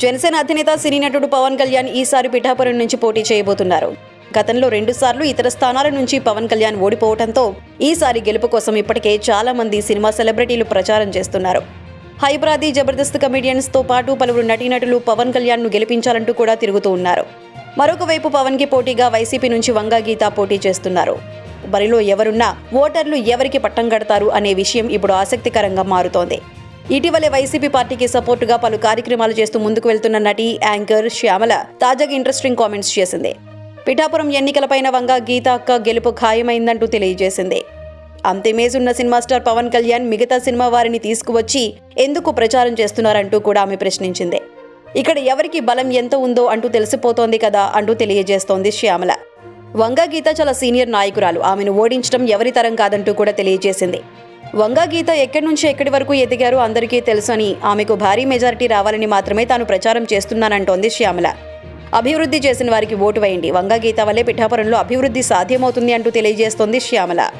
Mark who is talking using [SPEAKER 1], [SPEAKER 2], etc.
[SPEAKER 1] జనసేన అధినేత సినీ నటుడు పవన్ కళ్యాణ్ ఈసారి పిఠాపురం నుంచి పోటీ చేయబోతున్నారు. గతంలో రెండుసార్లు ఇతర స్థానాల నుంచి పవన్ కళ్యాణ్ ఓడిపోవడంతో ఈసారి గెలుపు కోసం ఇప్పటికే చాలా మంది సినిమా సెలబ్రిటీలు ప్రచారం చేస్తున్నారు. హైబ్రాది జబర్దస్త్ కమెడియన్స్తో పాటు పలువురు నటీనటులు పవన్ కళ్యాణ్ను గెలిపించాలంటూ కూడా తిరుగుతూ ఉన్నారు. మరొకవైపు పవన్కి పవన్కి పోటీగా వైసీపీ నుంచి వంగా గీత పోటీ చేస్తున్నారు. బరిలో ఎవరున్నా ఓటర్లు ఎవరికి పట్టం కడతారు అనే విషయం ఇప్పుడు ఆసక్తికరంగా మారుతోంది. ఇటీవలే వైసీపీ పార్టీకి సపోర్టుగా పలు కార్యక్రమాలు చేస్తూ ముందుకు వెళ్తున్న నటి యాంకర్ శ్యామల తాజాగా ఇంట్రెస్టింగ్ కామెంట్స్ చేసింది. పిఠాపురం ఎన్నికలపైన వంగ గీత అక్క గెలుపు ఖాయమైందంటూ తెలియజేసింది. అంత ఉన్న సినిమా స్టార్ పవన్ కళ్యాణ్ మిగతా సినిమా వారిని తీసుకువచ్చి ఎందుకు ప్రచారం చేస్తున్నారంటూ కూడా ఆమె ప్రశ్నించింది. ఇక్కడ ఎవరికి బలం ఎంత ఉందో అంటూ తెలిసిపోతోంది కదా అంటూ తెలియజేస్తోంది శ్యామల. వంగా గీత చాలా సీనియర్ నాయకురాలు. ఆమెను ఓడించడం ఎవరి తరం కాదంటూ కూడా తెలియజేసింది. వంగా గీత ఎక్కడి నుంచి ఎక్కడి వరకు ఎదిగారో అందరికీ తెలుసని ఆమెకు భారీ మెజారిటీ రావాలని మాత్రమే తాను ప్రచారం చేస్తున్నానంటోంది శ్యామల. అభివృద్ధి చేసిన వారికి ఓటు వేయండి. వంగా గీత వల్లే పిఠాపురంలో అభివృద్ధి సాధ్యమవుతుంది అంటూ తెలియజేస్తోంది శ్యామల.